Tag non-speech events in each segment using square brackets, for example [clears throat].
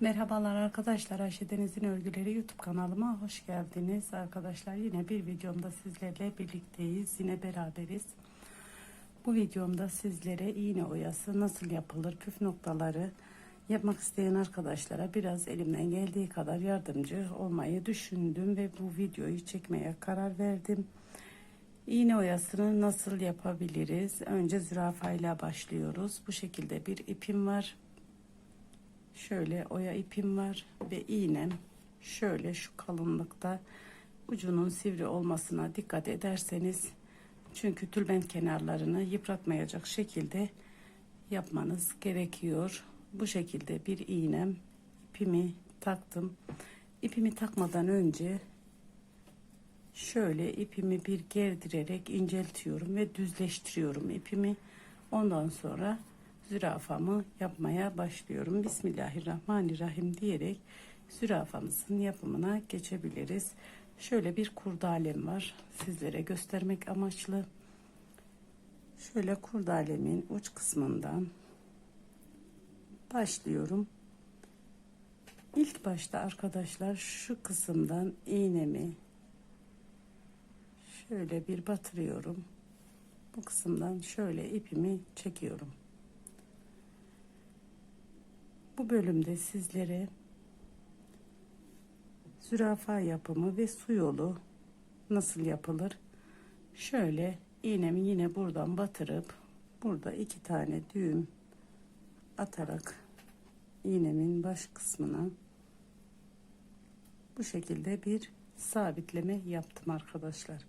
Merhabalar arkadaşlar Ayşe Deniz'in Örgüleri YouTube kanalıma hoş geldiniz. Arkadaşlar yine bir videomda sizlerle birlikteyiz yine beraberiz. Bu videomda sizlere iğne oyası nasıl yapılır püf noktaları yapmak isteyen arkadaşlara biraz elimden geldiği kadar yardımcı olmayı düşündüm ve bu videoyu çekmeye karar verdim. İğne oyasını nasıl yapabiliriz? Önce zürafayla başlıyoruz. Bu şekilde bir ipim var şöyle oya ipim var ve iğnem şöyle şu kalınlıkta ucunun sivri olmasına dikkat ederseniz çünkü tülbent kenarlarını yıpratmayacak şekilde yapmanız gerekiyor. Bu şekilde bir iğnem ipimi taktım. İpimi takmadan önce şöyle ipimi bir gerdirerek inceltiyorum ve düzleştiriyorum ipimi. Ondan sonra zürafamı yapmaya başlıyorum. Bismillahirrahmanirrahim diyerek zürafamızın yapımına geçebiliriz. Şöyle bir kurdalem var. Sizlere göstermek amaçlı. Şöyle kurdalemin uç kısmından başlıyorum. İlk başta arkadaşlar şu kısımdan iğnemi şöyle bir batırıyorum. Bu kısımdan şöyle ipimi çekiyorum. Bu bölümde sizlere zürafa yapımı ve su yolu nasıl yapılır? Şöyle iğnemi yine buradan batırıp burada iki tane düğüm atarak iğnemin baş kısmına bu şekilde bir sabitleme yaptım arkadaşlar.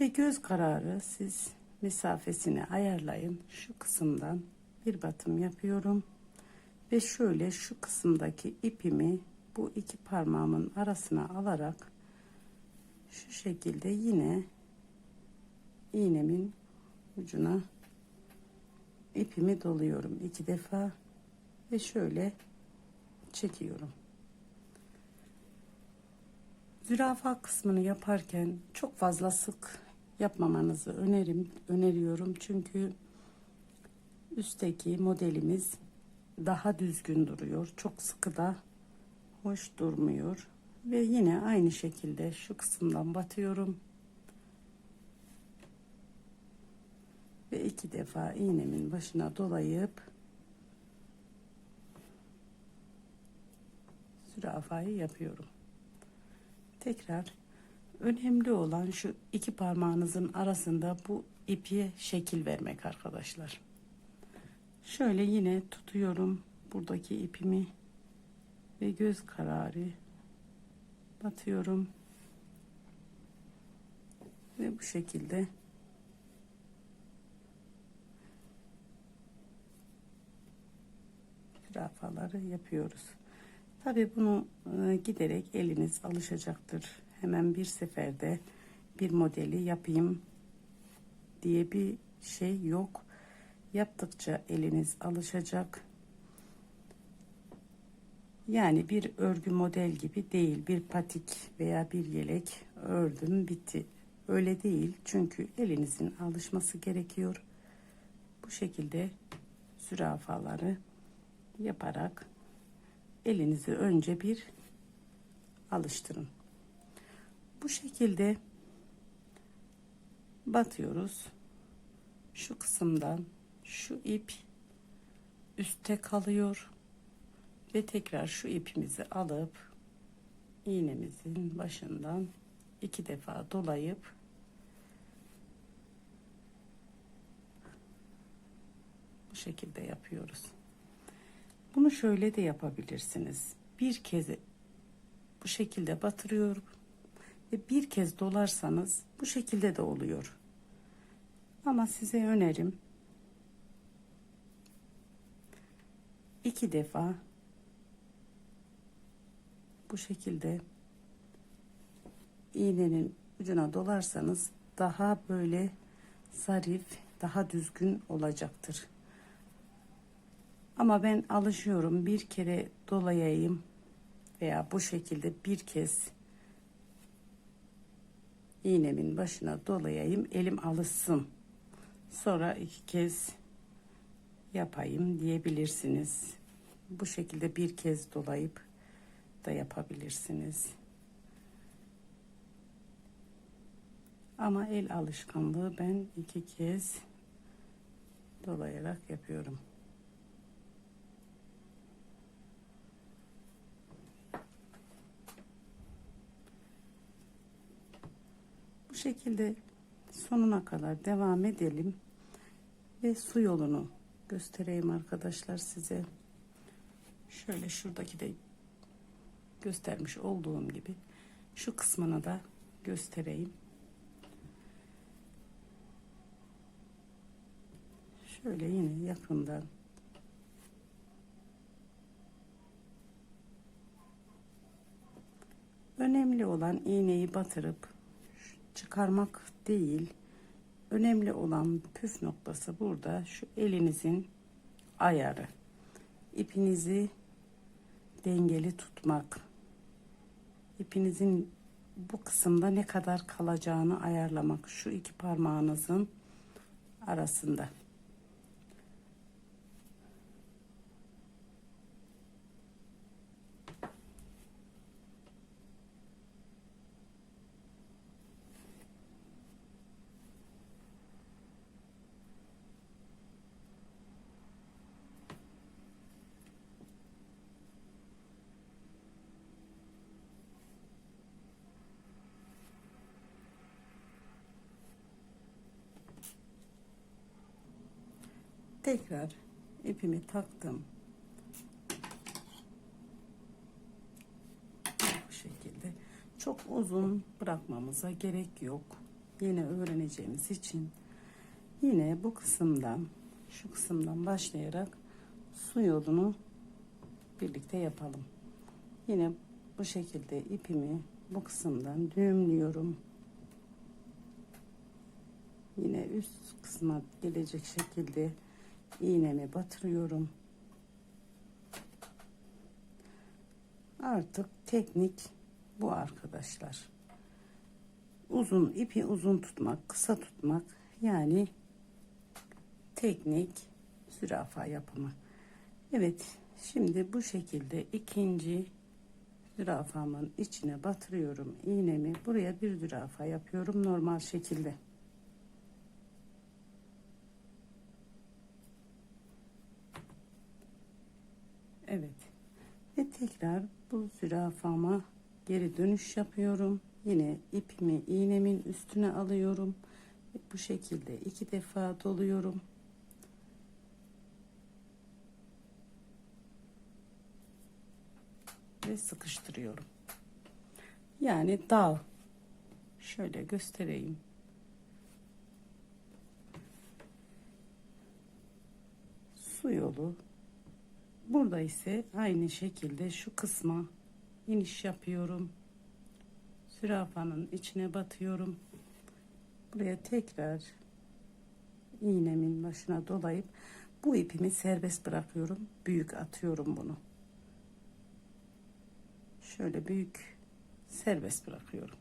Ve göz kararı siz mesafesini ayarlayın. Şu kısımdan bir batım yapıyorum ve şöyle şu kısımdaki ipimi bu iki parmağımın arasına alarak şu şekilde yine iğnemin ucuna ipimi doluyorum iki defa ve şöyle çekiyorum. Zürafa kısmını yaparken çok fazla sık yapmamanızı önerim öneriyorum çünkü üstteki modelimiz daha düzgün duruyor. Çok sıkı da hoş durmuyor. Ve yine aynı şekilde şu kısımdan batıyorum. Ve iki defa iğnemin başına dolayıp zürafayı yapıyorum. Tekrar önemli olan şu iki parmağınızın arasında bu ipi şekil vermek arkadaşlar. Şöyle yine tutuyorum buradaki ipimi ve göz kararı batıyorum. Ve bu şekilde zürafaları yapıyoruz. Tabi bunu e, giderek eliniz alışacaktır. Hemen bir seferde bir modeli yapayım diye bir şey yok yaptıkça eliniz alışacak. Yani bir örgü model gibi değil. Bir patik veya bir yelek ördüm bitti. Öyle değil. Çünkü elinizin alışması gerekiyor. Bu şekilde zürafaları yaparak elinizi önce bir alıştırın. Bu şekilde batıyoruz. Şu kısımdan şu ip üstte kalıyor ve tekrar şu ipimizi alıp iğnemizin başından iki defa dolayıp bu şekilde yapıyoruz. Bunu şöyle de yapabilirsiniz. Bir kez bu şekilde batırıyorum ve bir kez dolarsanız bu şekilde de oluyor. Ama size önerim iki defa bu şekilde iğnenin ucuna dolarsanız daha böyle zarif, daha düzgün olacaktır. Ama ben alışıyorum bir kere dolayayım veya bu şekilde bir kez iğnemin başına dolayayım elim alışsın. Sonra iki kez yapayım diyebilirsiniz. bu şekilde bir kez dolayıp da yapabilirsiniz. Ama el alışkanlığı ben iki kez dolayarak yapıyorum. Bu şekilde sonuna kadar devam edelim ve su yolunu göstereyim arkadaşlar size. Şöyle şuradaki de göstermiş olduğum gibi şu kısmını da göstereyim. Şöyle yine yakından Önemli olan iğneyi batırıp çıkarmak değil. Önemli olan püf noktası burada şu elinizin ayarı. İpinizi dengeli tutmak. İpinizin bu kısımda ne kadar kalacağını ayarlamak. Şu iki parmağınızın arasında. Tekrar ipimi taktım. Bu şekilde. Çok uzun bırakmamıza gerek yok. Yine öğreneceğimiz için yine bu kısımdan şu kısımdan başlayarak su yolunu birlikte yapalım. Yine bu şekilde ipimi bu kısımdan düğümlüyorum. Yine üst kısma gelecek şekilde iğnemi batırıyorum. Artık teknik bu arkadaşlar. Uzun ipi uzun tutmak, kısa tutmak yani teknik zürafa yapımı. Evet, şimdi bu şekilde ikinci zürafamın içine batırıyorum iğnemi. Buraya bir zürafa yapıyorum normal şekilde. Evet. Ve tekrar bu zürafama geri dönüş yapıyorum. Yine ipimi iğnemin üstüne alıyorum. Bu şekilde iki defa doluyorum. Ve sıkıştırıyorum. Yani dal. Şöyle göstereyim. Su yolu Burada ise aynı şekilde şu kısma iniş yapıyorum. Zürafanın içine batıyorum. Buraya tekrar iğnemin başına dolayıp bu ipimi serbest bırakıyorum. Büyük atıyorum bunu. Şöyle büyük serbest bırakıyorum.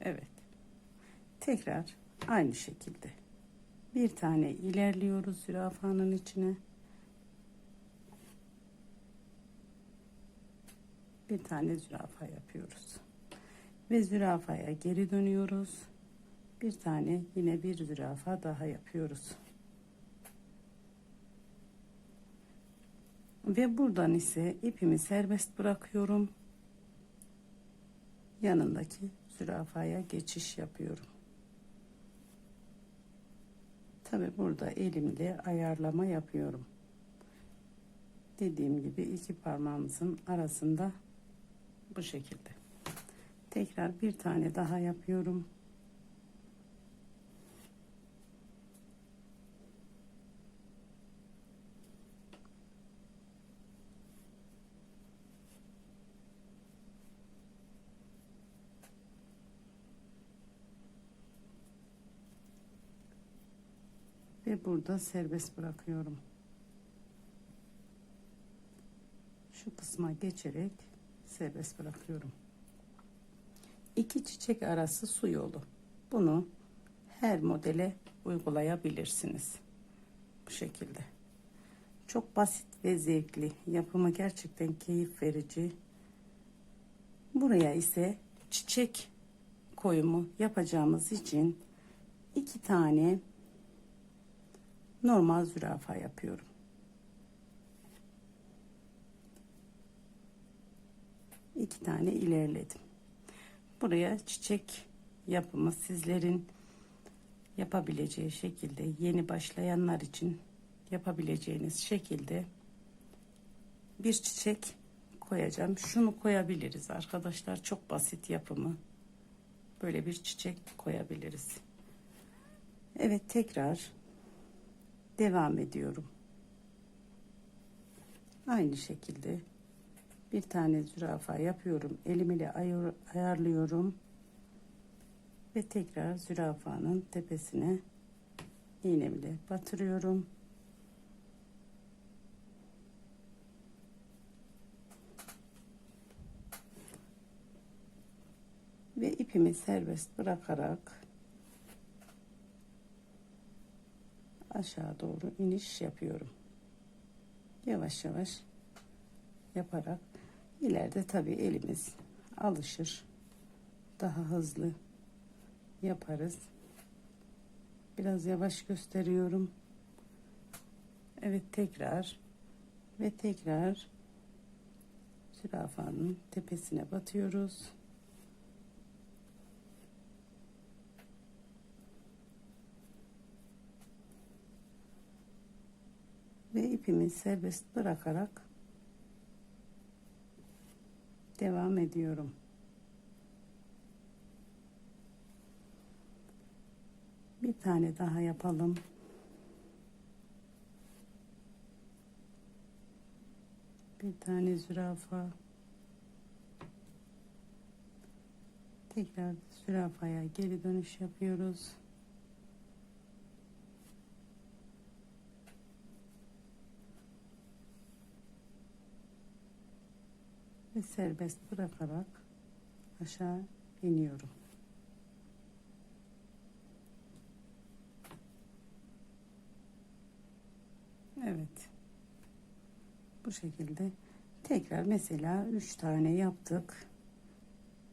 Evet. Tekrar aynı şekilde bir tane ilerliyoruz zürafanın içine. Bir tane zürafa yapıyoruz. Ve zürafaya geri dönüyoruz. Bir tane yine bir zürafa daha yapıyoruz. Ve buradan ise ipimi serbest bırakıyorum. Yanındaki zürafaya geçiş yapıyorum Tabi burada elimle ayarlama yapıyorum. Dediğim gibi iki parmağımızın arasında bu şekilde. Tekrar bir tane daha yapıyorum. ve burada serbest bırakıyorum. Şu kısma geçerek serbest bırakıyorum. İki çiçek arası su yolu. Bunu her modele uygulayabilirsiniz. Bu şekilde. Çok basit ve zevkli. Yapımı gerçekten keyif verici. Buraya ise çiçek koyumu yapacağımız için iki tane normal zürafa yapıyorum. İki tane ilerledim. Buraya çiçek yapımı sizlerin yapabileceği şekilde yeni başlayanlar için yapabileceğiniz şekilde bir çiçek koyacağım. Şunu koyabiliriz arkadaşlar. Çok basit yapımı. Böyle bir çiçek koyabiliriz. Evet tekrar devam ediyorum. Aynı şekilde bir tane zürafa yapıyorum. Elim ile ayar, ayarlıyorum. Ve tekrar zürafanın tepesine iğnemle batırıyorum. Ve ipimi serbest bırakarak aşağı doğru iniş yapıyorum. Yavaş yavaş yaparak ileride tabii elimiz alışır. Daha hızlı yaparız. Biraz yavaş gösteriyorum. Evet tekrar ve tekrar zürafanın tepesine batıyoruz. Ve ipimi serbest bırakarak devam ediyorum. Bir tane daha yapalım. Bir tane zürafa. Tekrar zürafaya geri dönüş yapıyoruz. Ve serbest bırakarak aşağı iniyorum. Evet. Bu şekilde tekrar mesela üç tane yaptık.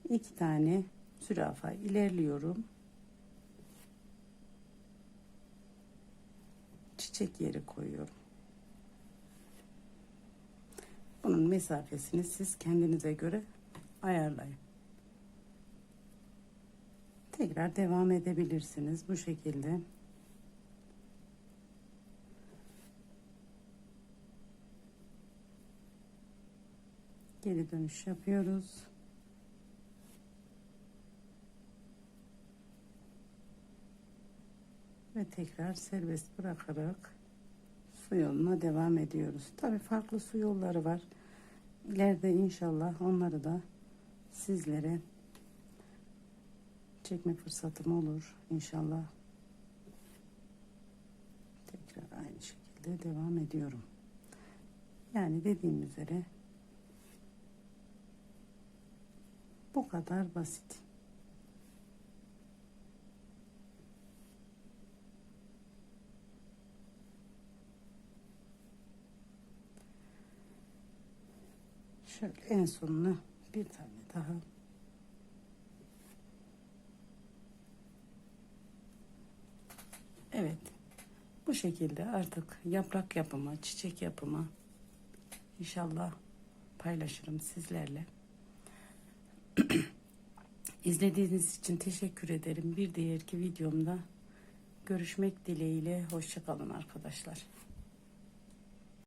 iki tane zürafa ilerliyorum. Çiçek yeri koyuyorum. Bunun mesafesini siz kendinize göre ayarlayın. Tekrar devam edebilirsiniz bu şekilde. Geri dönüş yapıyoruz. Ve tekrar serbest bırakarak su yoluna devam ediyoruz. Tabii farklı su yolları var. İleride inşallah onları da sizlere çekme fırsatım olur inşallah. Tekrar aynı şekilde devam ediyorum. Yani dediğim üzere bu kadar basit. Şöyle en sonuna bir tane daha. Evet. Bu şekilde artık yaprak yapımı, çiçek yapımı inşallah paylaşırım sizlerle. [clears throat] İzlediğiniz için teşekkür ederim. Bir diğerki videomda görüşmek dileğiyle. Hoşçakalın arkadaşlar.